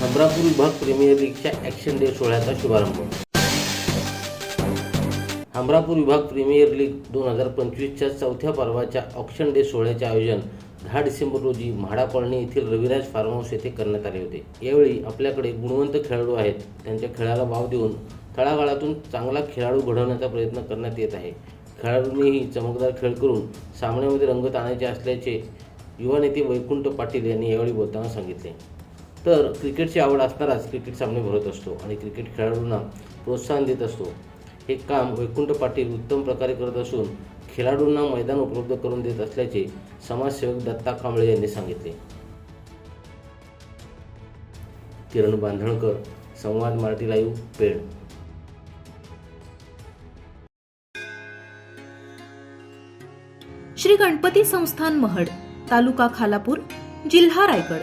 खबरापूर विभाग प्रीमियर लीगच्या action day सोहळ्याचा शुभारंभ. हमरापूर विभाग प्रीमियर लीग दोन हजार पंचवीसच्या चौथ्या पर्वाच्या ऑक्शन डे सोहळ्याचे आयोजन दहा डिसेंबर रोजी म्हाडा कॉलनी येथील रविराज फार्म हाऊस येथे करण्यात आले होते. यावेळी आपल्याकडे गुणवंत खेळाडू आहेत. त्यांच्या खेळाला वाव देऊन तळागाळातून चांगला खेळाडू घडवण्याचा प्रयत्न करण्यात येत आहे. खेळाडूंनीही चमकदार खेळ करून सामन्यामध्ये रंगत आणायचे असल्याचे युवा नेते वैकुंठ पाटील यांनी यावेळी बोलताना सांगितले. तर क्रिकेटची आवड असणाराच क्रिकेट सामने भरत असतो आणि क्रिकेट खेळाडूंना प्रोत्साहन देत असतो. हे काम वैकुंठ पाटील उत्तम प्रकारे करत असून खेळाडूंना मैदान उपलब्ध करून देत असल्याचे समाजसेवक दत्ता कांबळे यांनी सांगितले. किरण बांधणकर संवाद मराठी लाईव्ह पेड श्री गणपती संस्थान महड तालुका खालापूर जिल्हा रायगड.